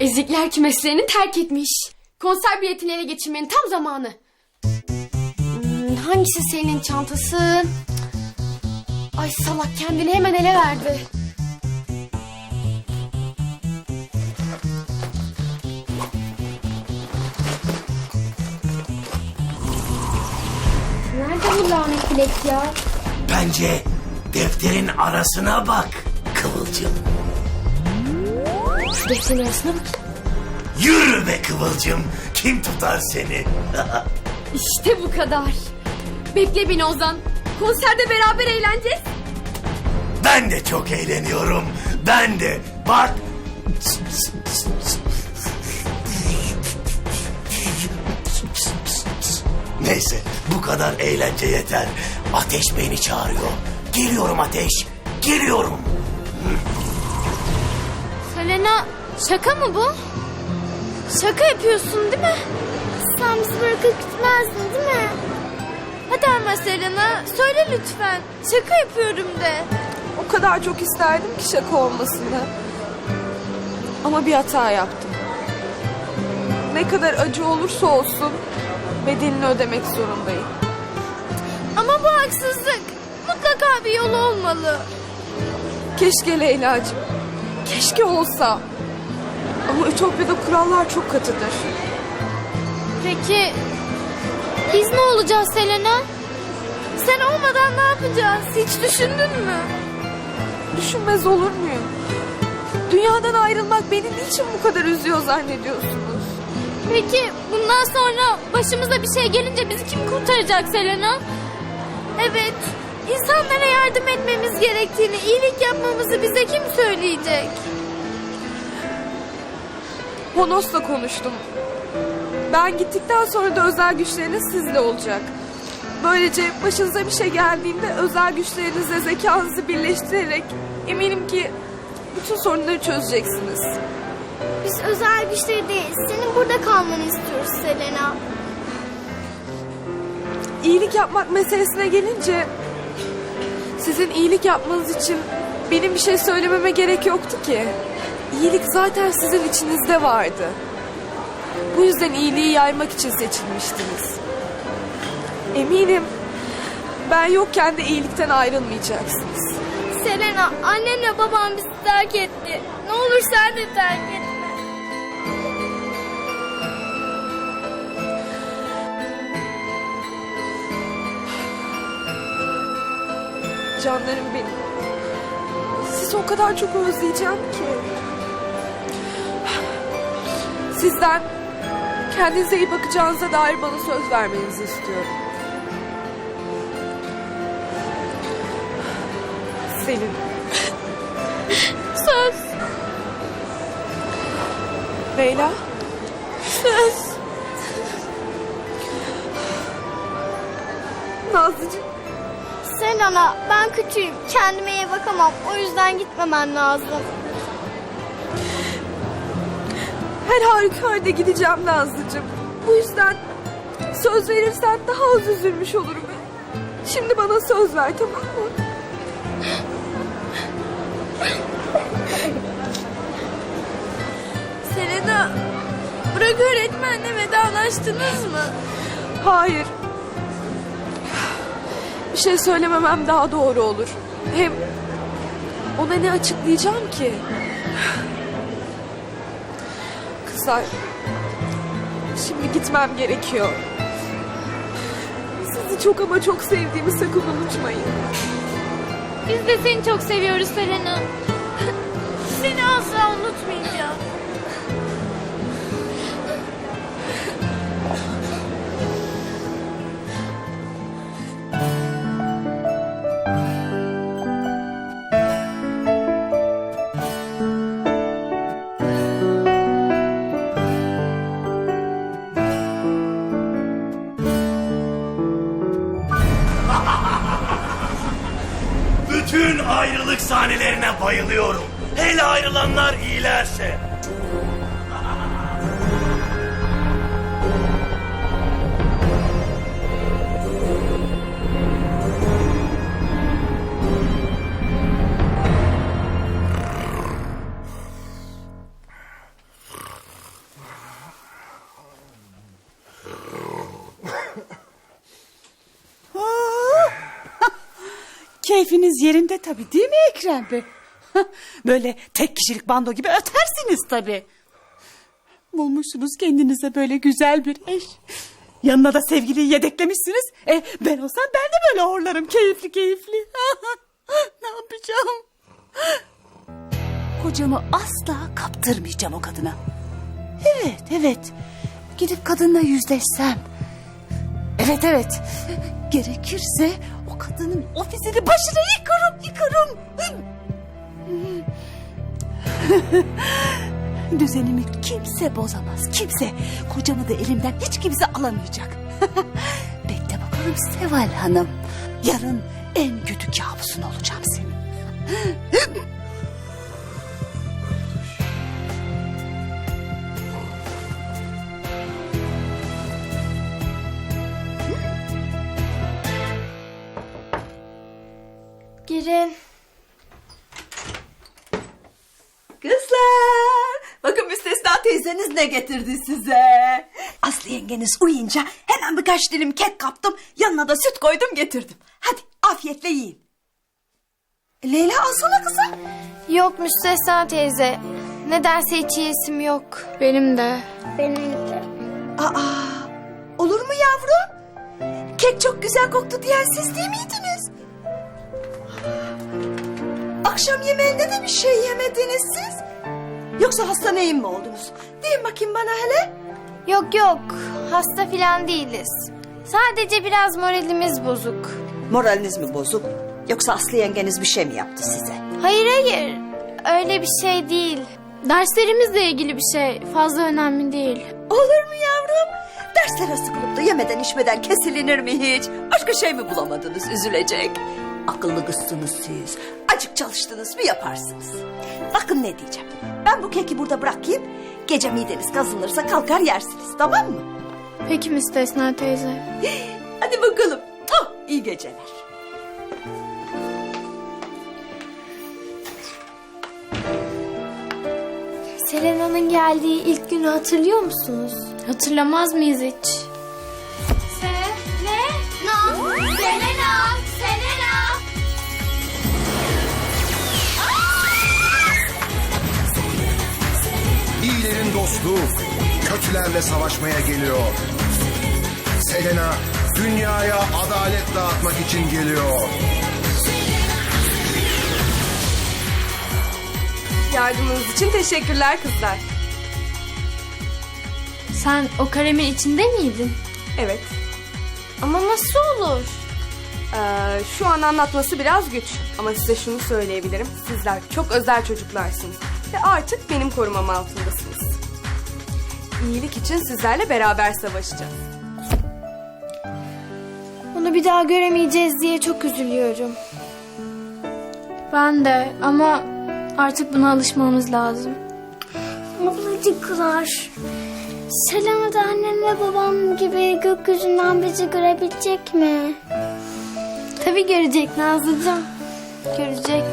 Ezikler kümeslerini terk etmiş. Konser biletini ele geçirmenin tam zamanı. Hmm, hangisi Selin'in çantası? Ay salak kendini hemen ele verdi. Nerede bu lanet bilet ya? Bence defterin arasına bak Kıvılcım. Şu defterin arasına bak. Yürü be Kıvılcım. Kim tutar seni? İşte bu kadar. Bekle beni Ozan. Konserde beraber eğleneceğiz. Ben de çok eğleniyorum. Ben de. Bak. Neyse bu kadar eğlence yeter. Ateş beni çağırıyor. Geliyorum Ateş. Geliyorum. Selena şaka mı bu? Şaka yapıyorsun değil mi? Sen bizi bırakıp gitmezdin değil mi? Hadi ama Selena söyle lütfen. Şaka yapıyorum de. O kadar çok isterdim ki şaka olmasını. Ama bir hata yaptım. Ne kadar acı olursa olsun bedelini ödemek zorundayım. Ama bu haksızlık. Mutlaka bir yolu olmalı. Keşke Leyla'cığım. Keşke olsa. Ama Ütopya'da kurallar çok katıdır. Peki biz ne olacağız Selena? Sen olmadan ne yapacağız? Hiç düşündün mü? Düşünmez olur muyum? Dünyadan ayrılmak beni niçin bu kadar üzüyor zannediyorsunuz? Peki bundan sonra başımıza bir şey gelince bizi kim kurtaracak Selena? Evet, insanlara yardım etmemiz gerektiğini, iyilik yapmamızı bize kim söyleyecek? Honos'la konuştum. Ben gittikten sonra da özel güçleriniz sizle olacak. Böylece başınıza bir şey geldiğinde özel güçlerinizle zekanızı birleştirerek eminim ki bütün sorunları çözeceksiniz. Biz özel güçleri değil, senin burada kalmanı istiyoruz Selena. İyilik yapmak meselesine gelince sizin iyilik yapmanız için benim bir şey söylememe gerek yoktu ki. İyilik zaten sizin içinizde vardı. Bu yüzden iyiliği yaymak için seçilmiştiniz. Eminim ben yokken de iyilikten ayrılmayacaksınız. Selena, annenle babam bizi terk etti. Ne olur sen de terk etme. Canlarım benim. Sizi o kadar çok özleyeceğim ki. Sizden kendinize iyi bakacağınıza dair bana söz vermenizi istiyorum. Selin. Söz, Leyla. söz. Nazlıcığım. Selena, ben kötüyüm. Kendime iyi bakamam. O yüzden gitmemen lazım. Her halükarda gideceğim Nazlıcığım. Bu yüzden söz verirsen daha az üzülmüş olurum. Şimdi bana söz ver tamam mı? Selena, bırak öğretmenle vedalaştınız mı? Hayır. Bir şey söylememem daha doğru olur. Hem ona ne açıklayacağım ki? Kızlar, şimdi gitmem gerekiyor. Sizi çok ama çok sevdiğimi sakın unutmayın. Biz de seni çok seviyoruz Selena. Seni asla unutmayacağım. Ayrılık sahnelerine bayılıyorum. Hele ayrılanlar iyilerse. Keyfiniz yerinde tabii değil mi Ekrem Bey? Böyle tek kişilik bando gibi ötersiniz tabii. Bulmuşsunuz kendinize böyle güzel bir eş. Yanına da sevgiliyi yedeklemişsiniz. E, ben olsam ben de böyle horlarım keyifli keyifli. ne yapacağım? Kocamı asla kaptırmayacağım o kadına. Evet, evet. Gidip kadınla yüzleşsem. Evet, evet. Gerekirse kadının ofisini başına yıkarım, yıkarım. Düzenimi kimse bozamaz, kimse. Kocamı da elimden hiç kimse alamayacak. Bekle bakalım Seval Hanım. Yarın en kötü kabusun olacağım senin. Girin. Kızlar, bakın müstesna teyzeniz ne getirdi size. Aslı yengeniz uyuyunca hemen birkaç dilim kek kaptım, yanına da süt koydum getirdim. Hadi afiyetle yiyin. Leyla alsana kızım. Yok Müstesna teyze. Ne derse hiç yiyesim yok. Benim de. Benim de. Aa, olur mu yavrum? Kek çok güzel koktu diyen siz değil miydiniz? Akşam yemeğinde de bir şey yemediniz siz. Yoksa hasta neyim mi oldunuz? Deyin bakayım bana hele. Yok yok. Hasta filan değiliz. Sadece biraz moralimiz bozuk. Moraliniz mi bozuk? Yoksa Aslı yengeniz bir şey mi yaptı size? Hayır hayır. Öyle bir şey değil. Derslerimizle ilgili bir şey. Fazla önemli değil. Olur mu yavrum? Derslere sıkılıp da yemeden içmeden kesilinir mi hiç? Başka şey mi bulamadınız üzülecek? Akıllı kızsınız siz. Acık çalıştınız mı yaparsınız. Bakın ne diyeceğim. Ben bu keki burada bırakayım. Gece mideniz kazınırsa kalkar yersiniz tamam mı? Peki Müstesna teyze. Hadi bakalım. Oh, iyi geceler. Selena'nın geldiği ilk günü hatırlıyor musunuz? Hatırlamaz mıyız hiç? Dostu kötülerle savaşmaya geliyor. Selena dünyaya adalet dağıtmak için geliyor. Yardımınız için teşekkürler kızlar. Sen o karemin içinde miydin? Evet. Ama nasıl olur? Ee, şu an anlatması biraz güç. Ama size şunu söyleyebilirim. Sizler çok özel çocuklarsınız. Ve artık benim korumam altındasınız. İyilik için sizlerle beraber savaşacağız. Onu bir daha göremeyeceğiz diye çok üzülüyorum. Ben de ama artık buna alışmamız lazım. Ablacıklar. Selena da annem ve babam gibi gökyüzünden bizi görebilecek mi? Tabii görecek Nazlıcığım. Görecek.